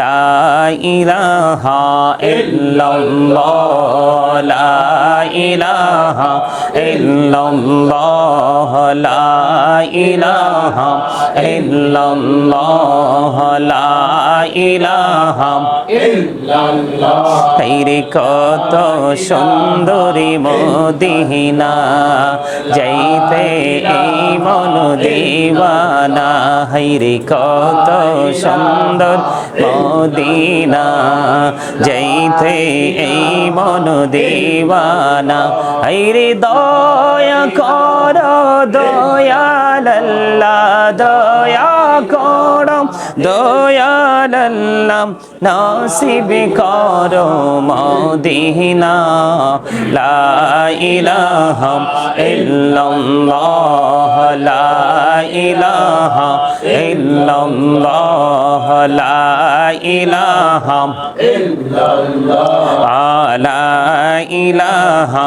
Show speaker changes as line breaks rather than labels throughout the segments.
لا إله إلا الله لا إله ইল্লাল্লাহ লা ইলাহা ইল্লাল্লাহ লা ইলাহা ইল্লাল্লাহ। তাইরে কত সুন্দরী মদিনা যাইতে এই মন দেবানা হৈরি কত সুন্দর মদিনা যাই যাইতে এই মন দেওয়ানা। হাইরে দয়া কর দয়াল্লা দয়া কর দয়াল্লাহ নসিব কর মদিনা লা ইলাহা ইল্লাল্লাহ লা ইলাহা ইল্লাল্লাহ লা ইলাহা লা ইলাহা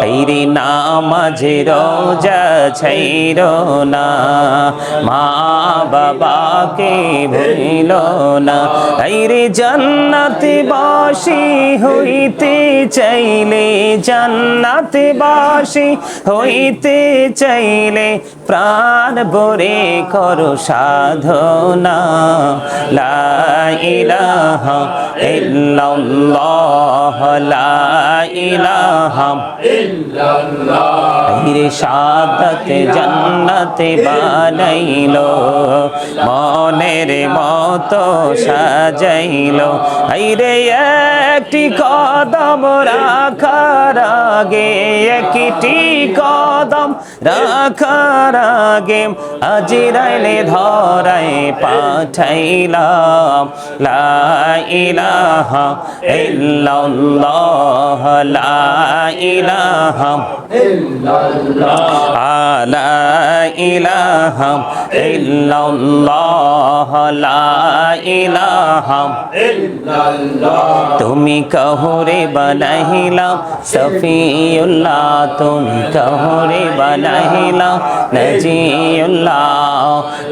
তৈরি নামাজে রোজা ছাইর না। মা বাবাকে ভুলিল না। তৈরি জান্নাতে বাসি হইতে চাইলে, জান্নাতে বাসি হইতে চাইলে প্রাণ ভরে করো সাধনা। লা ইলাহা ইল্লাল্লাহ, লা রে সাদতে জান্নাতে বানাইলো মনের মতো সাজাইলো। রে একটি কদম রাখার আগে একটি কদম রাখার আগে আজিরাইলে ধরায় পাঠাইলাম। লা ইলাহা ইল্লাল্লাহ লা ইলাহা লা ইলাহা ইল্লাল্লাহ। লা ইলাহা তুমি কহরে বানাইলা সফিউল্লাহ। তুমি কহরে বানাইলা নজিউল্লাহ।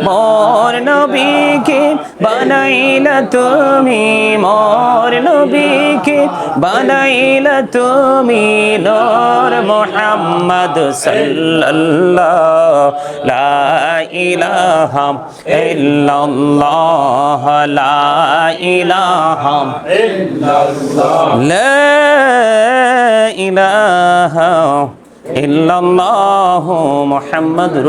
মোর নবীকে বানাইলা তুমি মোর নবীকে বানাইলা তুমি। তুমি নূর মোহাম্মদ সাল্লাল্লাহ লা ইলাহা ইল্লাল্লাহ লা ইলাহা ইল্লাল্লাহ লা ইলাহা ইল্লাল্লাহ মুহাম্মাদুর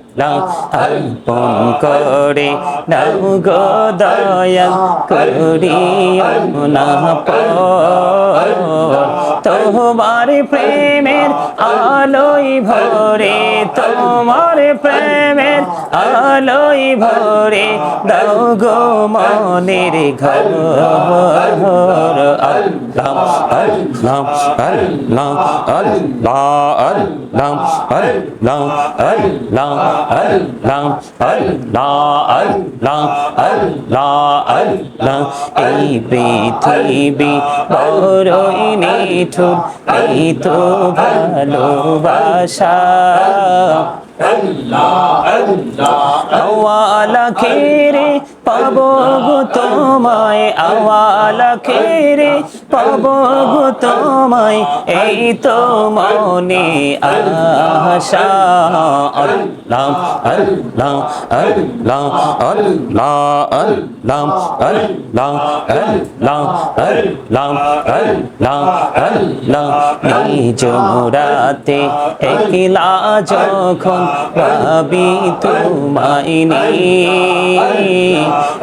অর্পণ করে নৌ গো করি করিও না তোমার প্রেমের আলোই ভরে, তোমার প্রেমের আলোই ভরে দৌ গো মনের ঘর। lam al lam al lam al la al lam al lam al lam al lam al la al lam al la al lam এই পৃথিবী বড়ই নিঠুর এই তো ভালোবাসা আওয়ালা খেরে পাবো গো তোমায়, আওয়ালা খেরে পাবো গো তোমায়, এই তো মনে আশা। আল্লাহ আল্লাহ নিজ রাতে একলা যখন ভাবি নিয়ে।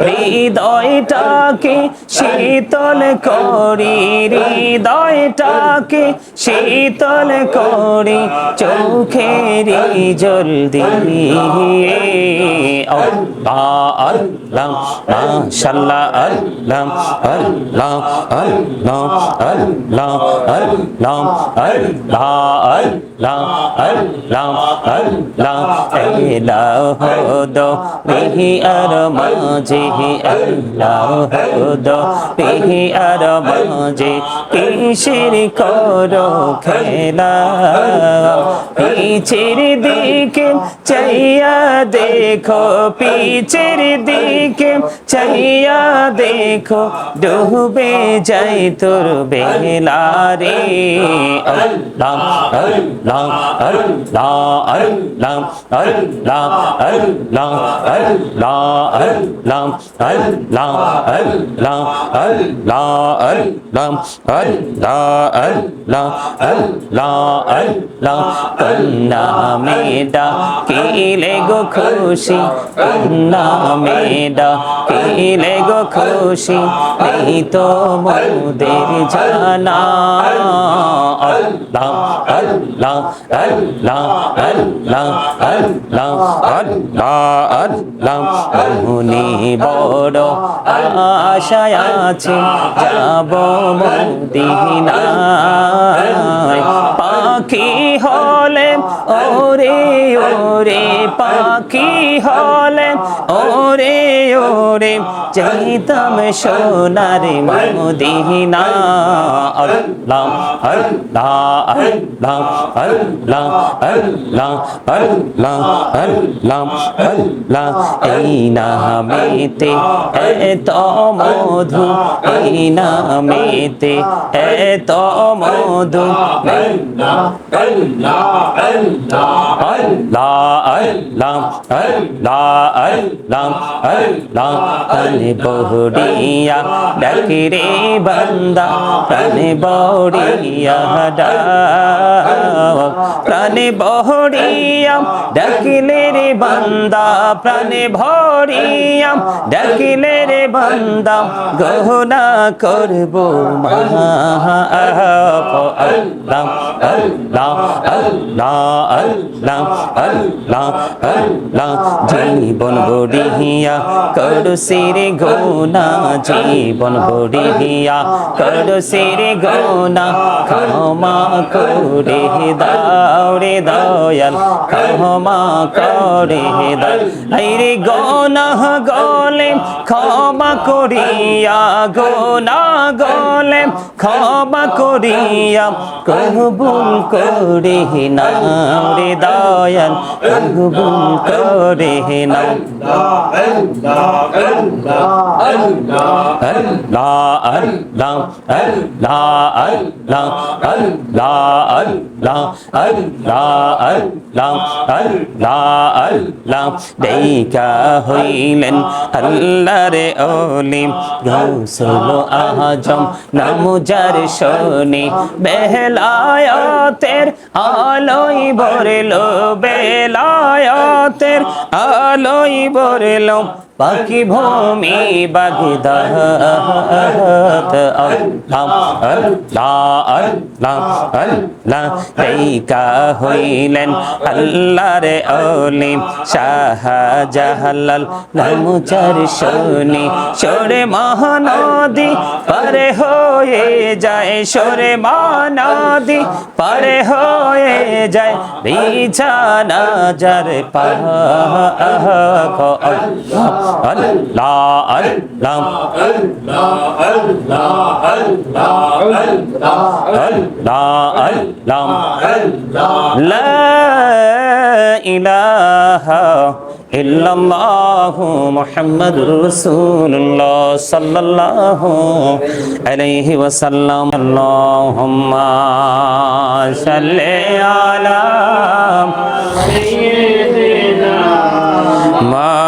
হৃদয়টাকে শীতল করি, হৃদয়টাকে শীতল করি, চোখেরই জল দিয়ে আল্লাহ আল্লাহ মাশাল্লাহ আল্লাহ আল্লাহ আল্লাহ আল্লাহ আল্লাহ আল্লাহ আল্লাহ আল্লাহ আল্লাহ আল্লাহ দো খেলা? পিছের দিকে চাইয়া দেখো, পিছের দিকে চাইয়া দেখো, ডুবে যাই তোর বেলা রে। আল্লাহ আল্লাহ আল্লাহ আল্লাহ lam al lam al lam al la al lam al lam al lam al la al lam al la al lam al la al lam নামে ডাকিলে গো খুশি নামে ডাকিলে গো খুশি এই তো মোদের জানা আল্লাহ আল্লাহ আল্লাহ আল্লাহ আল্লাহ আল্লাহ আল্লাহ মনে বড় আশায় আছে যাব মদিনায় পাখি হলে ওরে ওরে পাখি হলে ওরে ওরে চাইতাম সোনার মদিনা আল্লাহ আল্লাহ আল্লাহ আল্লাহ আল্লাহ আল্লাহ আল্লাহ আল্লাহ এই নামেতে এত মধু এই নামেতে এত মধু আল্লাহ আল্লাহ আল্লাহ আল্লাহ আল্লাহ প্রাণে বহরিয়া ডাকি রে বান্দা প্রাণে বহরিয়া ডাক প্রাণে বহরিয়া ডাকিলে রে বান্দা প্রাণে ভরিয়াম ডাকিলে রে বান্দা গহনা করব মা আল্লাহ আল্লাহ আল্লাহ আল্লাহ আল্লাহ আল্লাহ জীবন বড়িয়া করু সিরে গোনা জীবন বড়িয়া করু সিরে গোনা ক্ষমা করে দাও রে দয়াল ক্ষমা করে দাও রে গোনা গলে ক্ষমা করিয়া গোনা পাগলে ক্ষমা করিয়া কহবুল করি না রে দয়াল কহবুল করি না। দেখা হইলেন আল্লাহ রে অলিম, রসুল আহা আজম নাম যার শনি বেলায়তের আলোই বরলো বেলায়তের আলোই বরলো পাখি ভূমি বাগদাহিকা হইলেন আল্লাহ রে অলি শাহজাহাল নামুচার শনি। সরে মহানদী পরে হয়ে যায়, সরে মহানদী পরে হয়ে যায়। বিছানা যার পাহ الله لا الله لا. الله لا اللام لا. إله إلا الله محمد رسول الله صلى الله عليه وسلم. اللهم صل على سيدنا محمد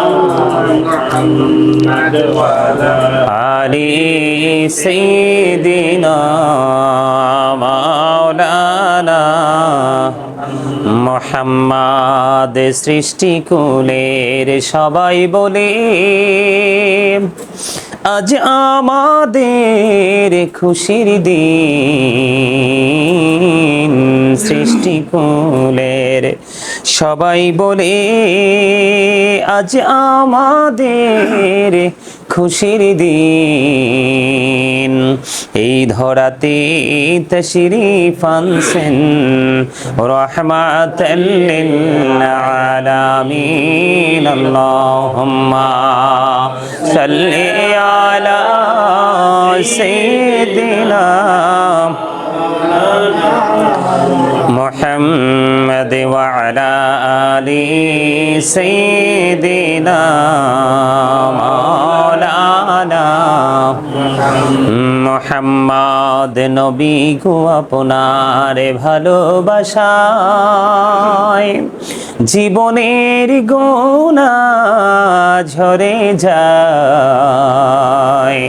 محمد وعلى
علي سيدنا মাওলানা মোহাম্মদ সৃষ্টিকুলের সবাই বলে আজ আমাদের খুশির দিন সৃষ্টিকুলের সবাই বলে, আজ আমাদের খুশির দিন। এই ধরাতে তশরিফ আনছেন রহমাতাল্লিল আলামিন আল্লাহুম্মা সাল্লি আলা সাইয়্যিদিনা محمد وعلى آل سيدنا مولانا মোহাম্মদ নবী গো আপনার ভালোবাসায় জীবনের গোনা ঝরে যায়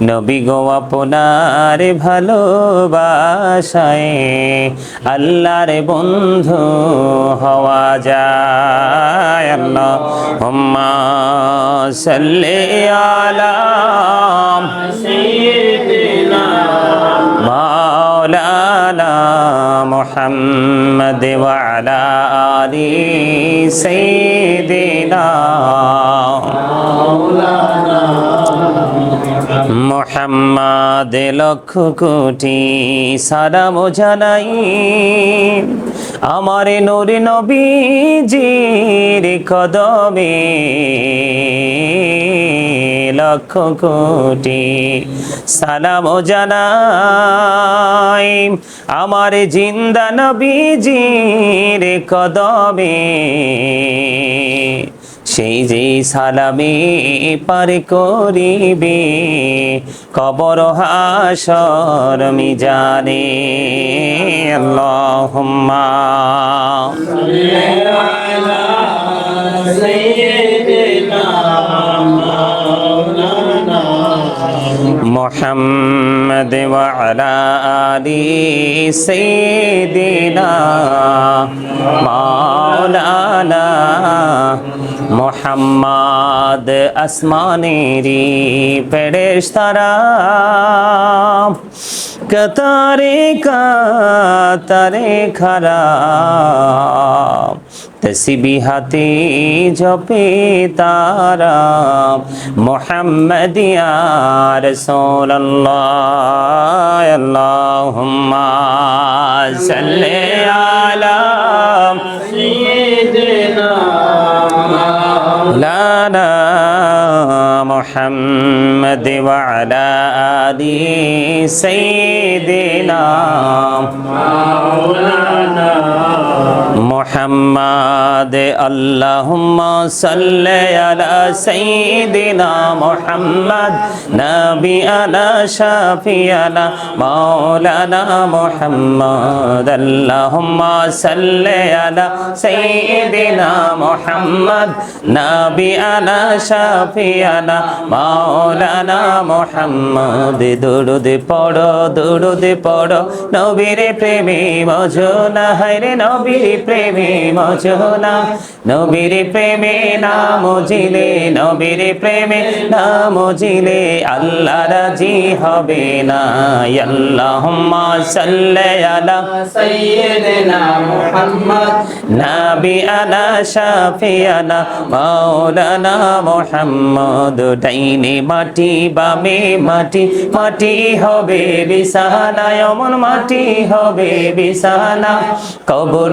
নবী গো আপনার ভালোবাসায় আল্লাহর বন্ধু হওয়া যায়। আল্লাহ হুম্মা সাল্লি আলা সাইয়্যিদিনা আলি মোহাম্মদ লক্ষ কোটি সালাম জানাই। আমার নূর নবীজির কদমে লক্ষ কোটি সালাম জানাই। আমার জিন্দা নবীজির কদমে সেই যে সালামি পার করিবি কবর হাসর মিজানে। আল্লাহুম্মা।
সাল্লি আলা
محمد وعلى آل سيدنا مولانا মোহাম্মদ আসমানেরি পেরেশতারা কতারে কাতারে খারা তসবিহাতে জপে তারা মোহাম্মদিয়া রসুল্লাহ আল্লাহুম্মা সাল্লি আলা
سيدنا
مولانا محمد وعلى آل سيدنا
مولانا
محمد اللهم صل على سيدنا محمد نبينا شافينا مولانا محمد اللهم صل على سيدنا محمد نبينا شافينا مولانا محمد দুরুদ পড়ো দুরুদ পড়ো নবীর প্রেমে মজনা হায়রে নবীর প্রেমে মজনা, নবীর প্রেমে নাম জিলে, নবীর প্রেমে নাম জিলে, আল্লাহ রাজি হবে না। আল্লাহ মাটি, বামে মাটি মাটি হবে বিছানা এমন মাটি হবে বিছানা। কবর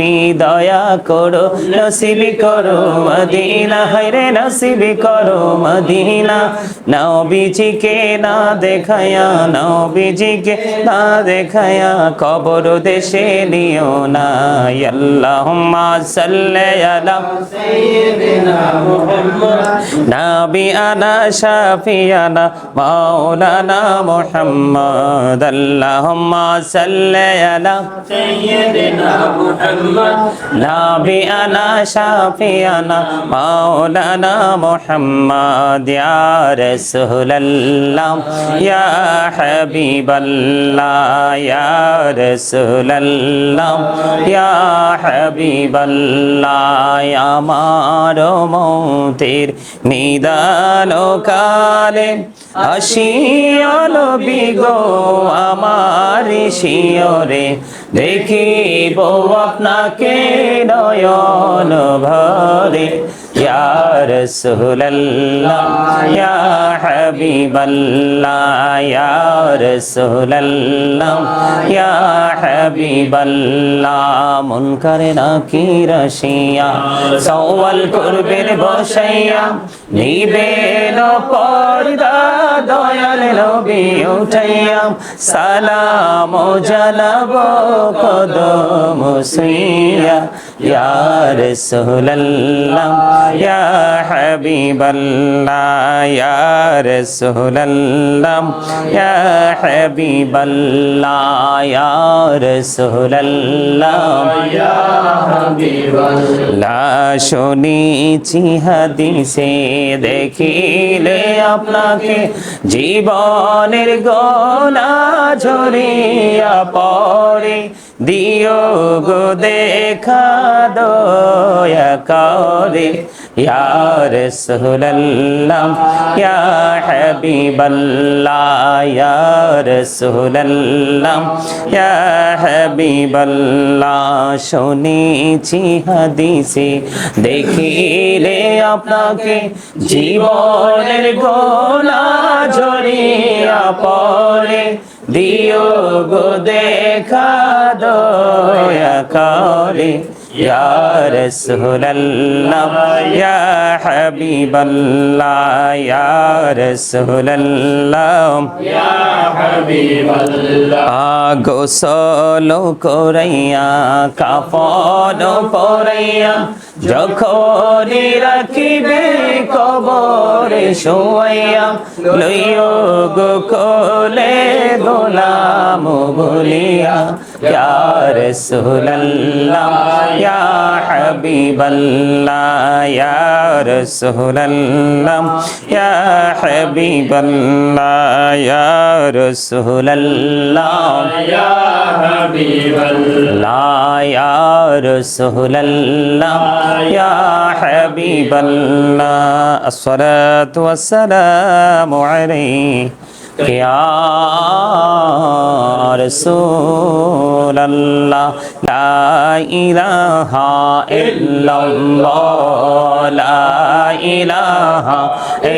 তুমি দয়া করো, নসিবি করো মদিনা। হায়রে নসিবি করো মদিনা। নাও বিজিকে না দেখায়া নাও বিজিকে না দেখায়া কবর দেশে নিও না। আল্লাহুম্মা সাল্লি আলা
সাইয়্যিদিনা মুহাম্মদ।
নাবি আনা শাফিয়ানা মাওলানা মুহাম্মদ। আল্লাহুম্মা সাল্লি আলা
সাইয়্যিদিনা মুহাম্মদ।
নাবি আনা শাফিয়ানা মাওলানা মুহাম্মদ, ইয়া রাসূলুল্লাহ, ইয়া হাবিবাল্লাহ, ইয়া রাসূলুল্লাহ, ইয়া হাবিবাল্লাহ আমার মৌতের নিদান কালে আসিয়াল বিগো আমার শিয়রে দেখিব আপনাকে নয়ন ভরে। ইয়া রাসূলুল্লাহ, ইয়া হাবিবাল্লাহ, ইয়া রাসূলুল্লাহ, ইয়া হাবিবাল্লাহ। মুনকার নাকির আসিয়া সওয়াল করবেন বসাইয়া নিবেন পর্দা দয়াল নবী উঠাইয়াম সালাম জানাব কদম সুইয়া। ইয়া রাসূলুল্লাহ ইয়া হাবিবাল্লাহ ইয়া রাসূলুল্লাহ ইয়া হাবিবাল্লাহ ইয়া রাসূলুল্লাহ।
ইয়া
হাবিবাল্লাহ। শুনেছি হাদিসে দেখিলে আপনাকে জীবনের গলা ঝরিয়া পরে দিও গো দেখা দয়া করে। ইয়া রাসূলুল্লাহ, ইয়া হাবিবাল্লাহ, ইয়া রাসূলুল্লাহ, ইয়া হাবিবাল্লাহ, শুনেছি হাদিসে, দেখিলে আপনাকে জীবনের গোনা ঝরিয়া পরে দিও গো দেখা দয়া করে ইয়া রাসূলুল্লাহ ইয়া হাবিবাল্লাহ ইয়া রাসূলুল্লাহ।
ইয়া হাবিবাল্লাহ। আগো
সলো করাইয়া কাফন পরাইয়া যখনই রাখিবে কবরে শোয়া লইও গো কোলে গোলাম বলিয়া, ইয়া রাসূলুল্লাহ, ইয়া হাবিবাল্লাহ, ইয়া রাসূলুল্লাহ, ইয়া হাবিবাল্লাহ, ইয়া রাসূলুল্লাহ, ইয়া يا حبيب الله الصلاة والسلام عليك يا رسول الله. لا إله إلا الله لا إله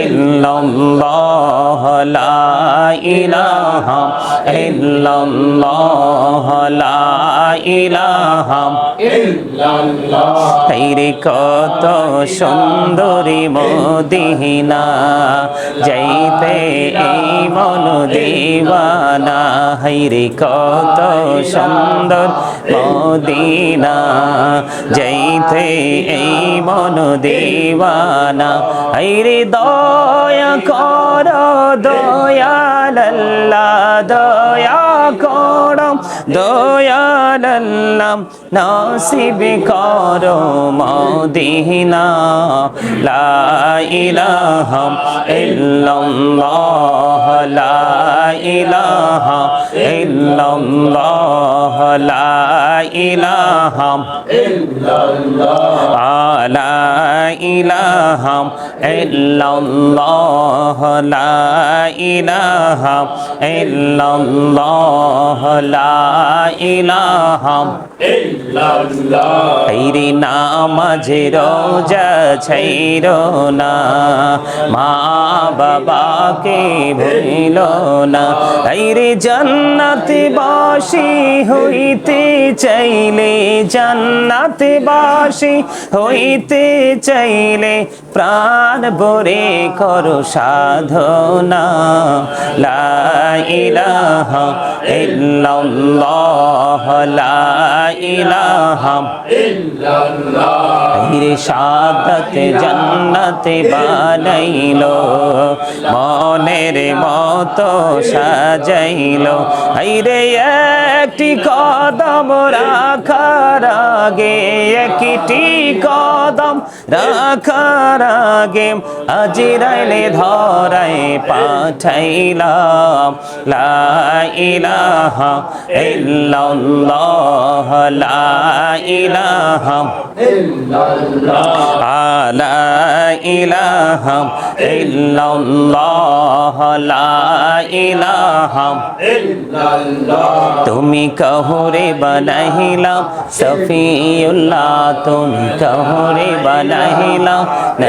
ইল্লাল্লাহ লা ইলাহা ইল্লাল্লাহ লা
ইলাহা ইল্লাল্লাহ।
তাইরে কত সুন্দরী মদিনা যাইতে এই মন দেওয়ানা হাইরে কত সুন্দর মদিনা যাইতে এই মন দেওয়ানা হাইরে দ দয়া কর দয়াল দয়া কর। দয়াল্লাহ নসিব করো মদিনা, লা ইলাহা ইল্লাল্লাহ, লা ইলাহা ইল্লাল্লাহ, লা ইলাহা লা ইলাহা ইল্লাল্লাহ, লা ইলাহা ইল্লাল্লাহ, লা ইলাহা হাইরে নামাজ রোজা ছাইর না, মা বাবাকে ভুল না। হাইরে জান্নাতে বাসি হইতে চাইলে, জান্নাতে বাসি হইতে চাইলে প্রাণ ভরে করো সাধনা। লা ইলাহা ইল্লাল্লাহ, লা ইলাহা রে সাদত জান্নাতে বানাইলো, মনের মতো সাজাইলো। হাইরে একটি কদম রাখার আগে একটি কদম রাখার আগে আজিরাইলে ধরাই পাঠাইলাম। লা ইলাহা ইল্লাল্লাহ, লা ইলাহা লা ইলাহা ইল্লাল্লাহ, লা তুমি কহুরে বানাইলা সফিউল্লাহ, তুমি কহুরে বানাইলা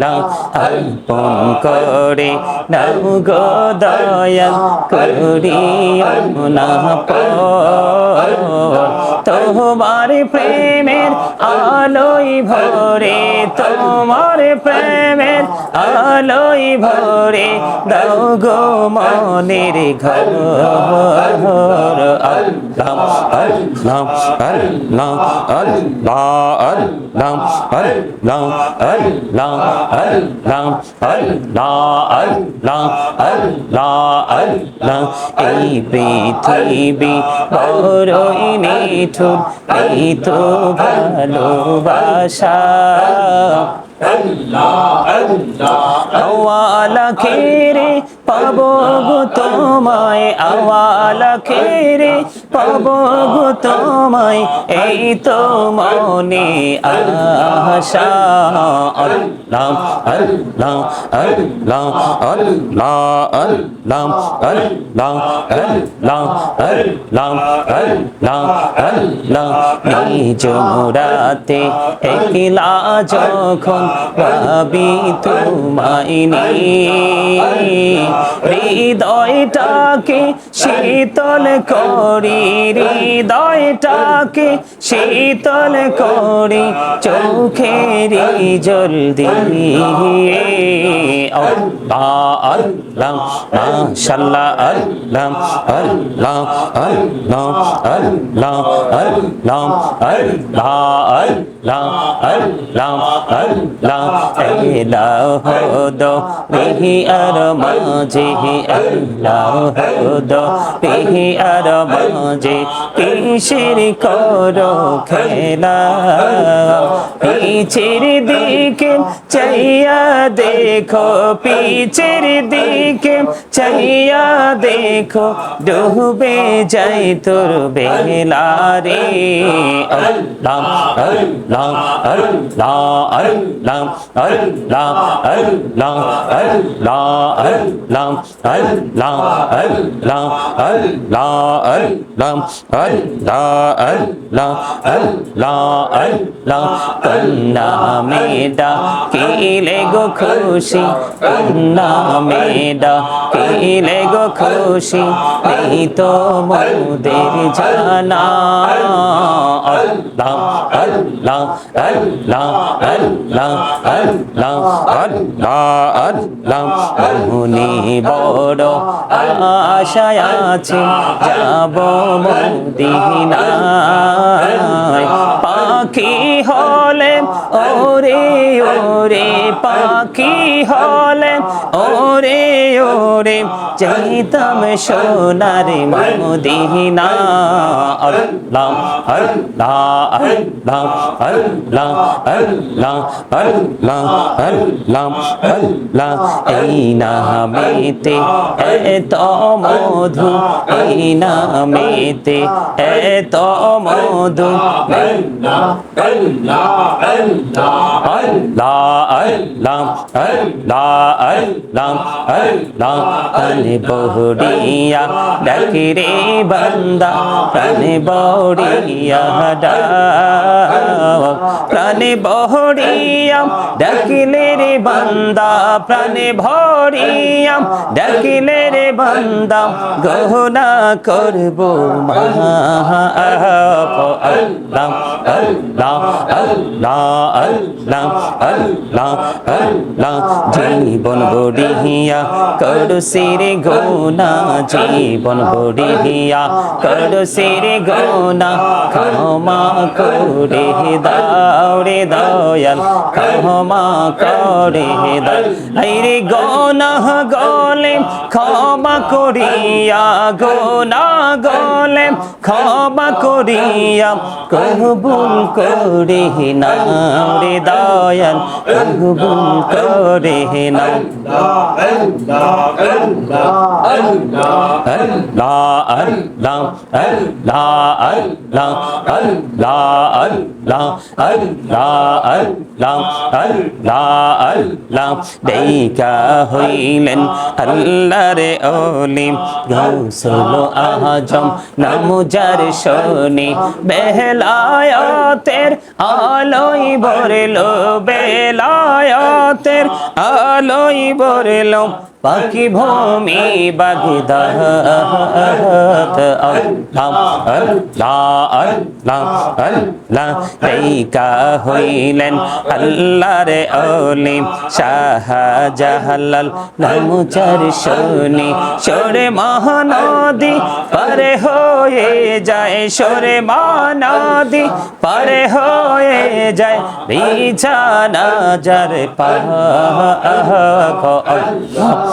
নাও অর্পণ করে নাও গো দয়া করিও না তোমার প্রেমের আলোই ভরে, তোমার প্রেমের আলোই ভরে, দাও গো মনের ঘর। আল্লাহ আল্লাহ আল্লাহ আল্লাহ আল্লাহ আল্লাহ আল্লাহ আল্লাহ। আল্লাহ এই পৃথিবী বড়ই নিঠুর এই তো ভালোবাসা। আওয়ালা খেরে পাবো গো তোমায় আওয়ালা খেরে পাবো গো তোমায় এই তো মনে আশা আল্লাহ আল্লাহ আল্লাহ আল্লাহ আল্লাহ আল্লাহ আল্লাহ আল্লাহ আল্লাহ আল্লাহ নিজ একলা যখন ভাবি তোমায় নিয়ে হৃদয়টাকে শীতল করি হৃদয়টাকে শীতল করি চোখেরি জল দিয়ে আল্লাহ আল্লাহ মাশাল্লাহ আল্লাহ আল্লাহ আল্লাহ আল্লাহ আল্লাহ আল্লাহ আল্লাহ আল্লাহ আল্লাহ এলাহ দো বিহি আর মাঝে আল্লাহ পিহিয়ার মাঝে কিসের করো খেলা পিছের দিকে চাইয়া দেখো পিছের দিকে চাইয়া দেখো ডুবে যাই তোর বেলা রে আল্লাহ আল্লাহ আল্লাহ আল্লাহ আল্লাহ আল্লাহ আল্লাহ আল্লাহ। লাম আল লাম আল লাম আল লা আল লাম আল লা আল লাম আল লা আল লাম কন্না মেদা কিলে গো খুশি কন্না মেদা কিলে গো খুশি এই তো মোদের জানা লাম আল লাম আল লাম আল লাম আল লাম আল লা আল লাম মুনি বড় আশায় আছে, যাব মদিনায়। পাখি হলে, ওরে ওরে, পাখি হলে, ওরে ওরে, চাইতাম সোনার মদিনা। আল্লাহ আল্লাহ আল্লাহ আল্লাহ আল্লাহ আল্লাহ আল্লাহ আল্লাহ, এই নামেতে এত মধু এই নামেতে এত মধু আল্লাহ আল্লাহ আল্লাহ আল্লাহ আল্লাহ প্রাণে বহড়িয়া ডাকি রে বান্দা প্রাণে বহড়িয়া ডাক প্রাণে বহড়িয়া ডাকিলে রে বান্দা প্রাণে ভরিয়া ডাকিলে রে বান্দা গহনা করব মহা আল্লাহ আল্লাহ আল্লাহ আল্লাহ। আল্লাহ আল্লাহ জীবন বড়িয়া করু সিরে গোনা, জীবন বড়িয়া করু সিরে গোনা। ক্ষমা করে দাওরে দয়াল, ক্ষমা করে দাও। রে গোনা গলে ক্ষমা করিয়া গোনা গলে ক্ষমা করিয়া কবুল করে নাও রে দয়াল কবুল করে নাও আল্লাহ আল্লাহ আল্লাহ আল্লাহ আল্লাহ আল্লাহ আল্লাহ আল্লাহ আল্লাহ আল্লাহ দেইকা হইলেন আল্লাহর ওলি গৌসল আজম নামুজার শনি বেলায়াতের আলোই বরলো বেলায়াতের আলোই ভরলো। পাখি ভূমি আল্লাহ আল্লাহ আল্লাহ আল্লাহ দেইকা হইলেন আল্লাহর ওলি শাহ জাহালাল নামুচার শনি। সরে মহানদী পারে হয়ে যায়, সরে মহানদী পারে হয়ে যায়। বিছানা যার পাহ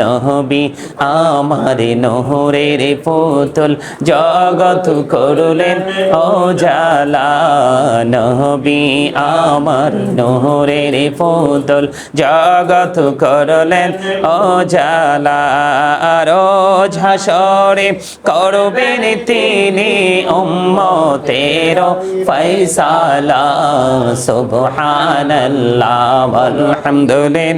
নবী আমার নহরের পুতুল। জগৎ করলেন ও জালা নবী আমার নহরের পুতুল। জগৎ করলেন ও জালা রোজ হাসরে করবেন তিনি উম্মতের ফয়সালা। সুবহানাল্লাহ আলহামদুলিল্লাহ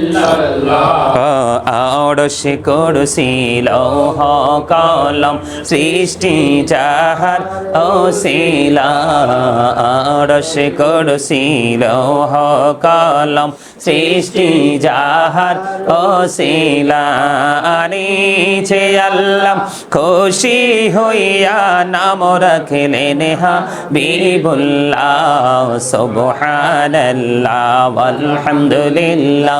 আড়স করসি লৌহ কলম সৃষ্টি যাহার অশিলা আড়স করসি লৌহ কলম সৃষ্টি যাহার অশিলা আনিছে আল্লাহ খুশি হইয়া নাম রাখলেন হা বিবুল্লাহ সুবহানাল্লাহ আলহামদুলিল্লাহ